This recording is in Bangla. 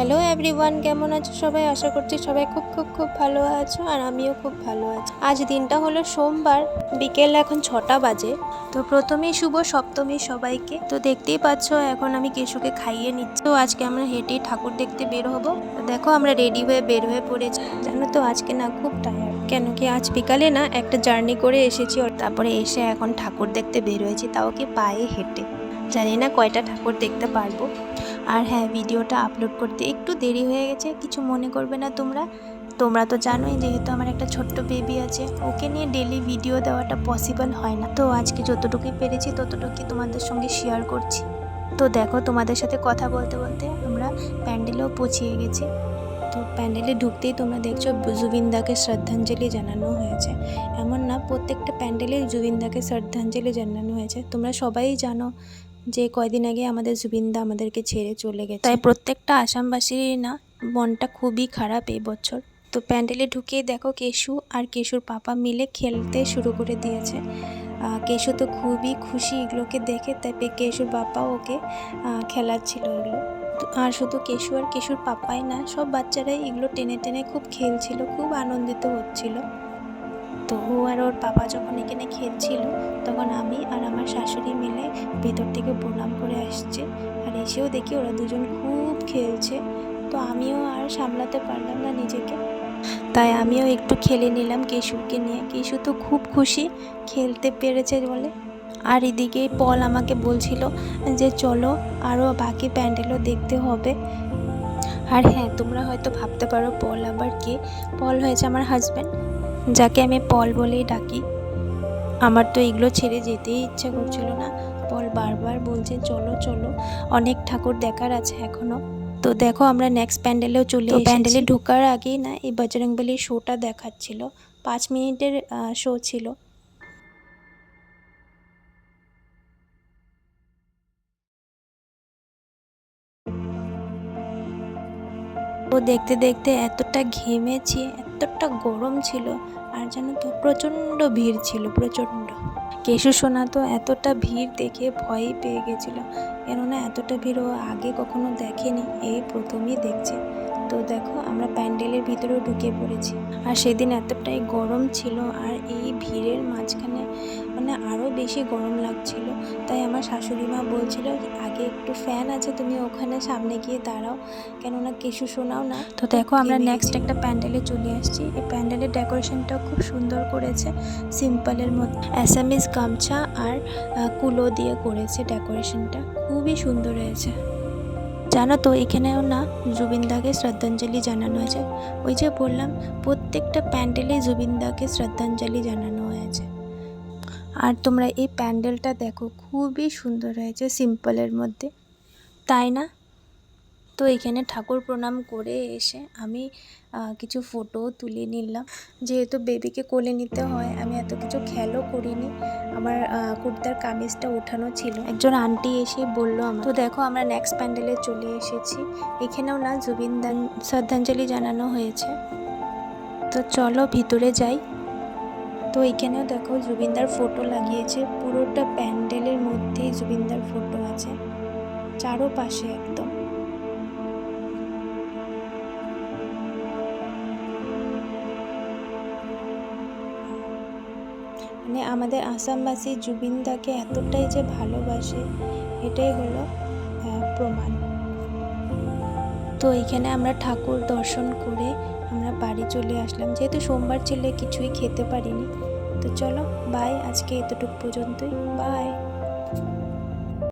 হ্যালো এভরিওয়ান কেমন আছো সবাই? আশা করছি সবাই খুব খুব খুব ভালো আছো আর আমিও খুব ভালো আছি। আজ দিনটা হলো সোমবার, বিকেল এখন ছটা বাজে। তো প্রথমেই শুভ সপ্তমী সবাইকে। তো দেখতেই পাচ্ছ এখন আমি কেশুকে খাইয়ে নিচ্ছি। তো আজকে আমরা হেঁটেই ঠাকুর দেখতে বের হব। দেখো আমরা রেডি হয়ে বের হয়ে পড়েছি। জানো তো আজকে না খুব টায়ার্ড কেন কি আজ বিকালে না একটা জার্নি করে এসেছি। তারপরে এসে এখন ঠাকুর দেখতে বের হয়েছি, তাও কি পায়ে হেঁটে। জানি না কয়টা ঠাকুর দেখতে পারব। আর হ্যাঁ ভিডিওটা আপলোড করতে একটু দেরি হয়ে গেছে, কিছু মনে করবে না তোমরা? তোমরা তো জানোই যেহেতু আমার একটা ছোট্ট বেবি আছে, ওকে নিয়ে ডেলি ভিডিও দেওয়াটা পসিবল হয় না। তো আজকে যতটুকুই পেরেছি ততটুকুই তোমাদের সঙ্গে শেয়ার করছি। তো দেখো, তোমাদের সাথে কথা বলতে বলতে আমরা প্যান্ডেলেও পৌঁছিয়ে গেছি। তো প্যান্ডেলে ঢুকতেই তোমরা দেখছ জুবিনদাকে শ্রদ্ধাঞ্জলি জানানো হয়েছে। এমন না, প্রত্যেকটা প্যান্ডেলে জুবিনদাকে শ্রদ্ধাঞ্জলি জানানো হয়েছে। তোমরা সবাই জানো যে কয়দিন আগে আমাদের জুবিনদা আমাদেরকে ছেড়ে চলে গেছে। তাই প্রত্যেকটা আসামবাসীরই না মনটা খুবই খারাপ এই বছর। তো প্যান্ডেলে ঢুকিয়ে দেখো কেশু আর কেশুর পাপা মিলে খেলতে শুরু করে দিয়েছে। কেশু তো খুবই খুশি এগুলোকে দেখে তাই কেশুর বাবা ওকে খেলাচ্ছিল এগুলো আর শুধু কেশু আর কেশুর পাপাই না সব বাচ্চারাই এগুলো টেনে টেনে খুব খেলছিল খুব আনন্দিত হচ্ছিল। তো ও আর ওর বাবা যখন এখানে খেলছিল, তখন আমি আর আমার শাশুড়ি মিলে ভেতর থেকে প্রণাম করে আসছে। আর এসেও দেখি ওরা দুজন খুব খেলছে। তো আমিও আর সামলাতে পারলাম না নিজেকে। তাই আমিও একটু খেলে নিলাম কেশুকে নিয়ে। কেশু তো খুব খুশি, খেলতে পেরেছে বলে। আর এদিকে পল আমাকে বলছিল যে, চলো আরও বাকি প্যান্ডেলও দেখতে হবে। আর হ্যাঁ তোমরা হয়তো ভাবতে পারো পল আবার কে? পল হয়েছে আমার হাজব্যান্ড যাকে আমি পল বলেই ডাকি। আমার তো এগুলো ছেড়ে যেতেই ইচ্ছা করছিল না। পল বারবার বলছে চলো চলো অনেক ঠাকুর দেখার আছে এখনও। তো দেখো আমরা নেক্সট প্যান্ডেলেও চলে প্যান্ডেলে ঢোকার আগেই না এই বজরংবলির শোটা দেখাচ্ছিল। পাঁচ মিনিটের শো ছিল। ও দেখতে দেখতে এতটা ঘেমেছি এতটা গরম ছিল। আর জানো তো প্রচণ্ড ভিড় ছিল, প্রচণ্ড। কেশু সোনা তো এতটা ভিড় দেখে ভয়ই পেয়ে গেছিল। কেননা এতটা ভিড় ও আগে কখনো দেখেনি, এই প্রথমেই দেখছে। তো দেখো, আমরা প্যান্ডেলের ভিতরেও ঢুকে পড়েছি। আর সেদিন এতটাই গরম ছিল আর এই ভিড়ের মাঝখানে মানে আরও বেশি গরম লাগছিল। তাই আমার শাশুড়ি মা বলছিল আগে একটু ফ্যান আছে তুমি ওখানে সামনে গিয়ে দাঁড়াও। কেননা কিছু শোনাও না। তো দেখো আমরা নেক্সট একটা প্যান্ডেলে চলে আসছি। এই প্যান্ডেলের ডেকোরেশনটাও খুব সুন্দর করেছে। সিম্পলের মধ্যে অ্যাসামিস গামছা আর কুলো দিয়ে করেছে ডেকোরেশনটা খুবই সুন্দর হয়েছে। জানো তো এখানেও না জুবিনদাকে শ্রদ্ধাঞ্জলি জানানো হয়েছে। ওই যে বললাম প্রত্যেকটা প্যান্ডেলে জুবিনদাকে শ্রদ্ধাঞ্জলি জানানো হয়েছে। আর তোমরা এই প্যান্ডেলটা দেখো, খুবই সুন্দর হয়েছে সিম্পলের মধ্যে। তাই না? তো এখানে ঠাকুর প্রণাম করে এসে আমি কিছু ফটো তুলে নিলাম। যেহেতু বেবিকে কোলে নিতে হয়, আমি এত কিছু খেয়ালও করিনি। আমার কুর্তার কামিজটা ওঠানো ছিল। একজন আন্টি এসে বলল আমার তো দেখো আমরা নেক্সট প্যান্ডেলে চলে এসেছি। এখানেও না জুবিন দান, শ্রদ্ধাঞ্জলি জানানো হয়েছে। তো চলো ভিতরে যাই। তো এখানেও দেখো জুবিনদার ফটো লাগিয়েছে। পুরোটা প্যান্ডেলের মধ্যেই জুবিনদার ফটো আছে। চারোপাশে একদম। মানে আমাদের আসামবাসী জুবিনদাকে এতটাই যে ভালোবাসে, এটাই হলো প্রমাণ। তো এইখানে আমরা ঠাকুর দর্শন করে আমরা বাড়ি চলে আসলাম। যেহেতু সোমবার ছিল, কিছুই খেতে পারিনি। তো চলো বাই আজকে এতটুকু পর্যন্তই। বাই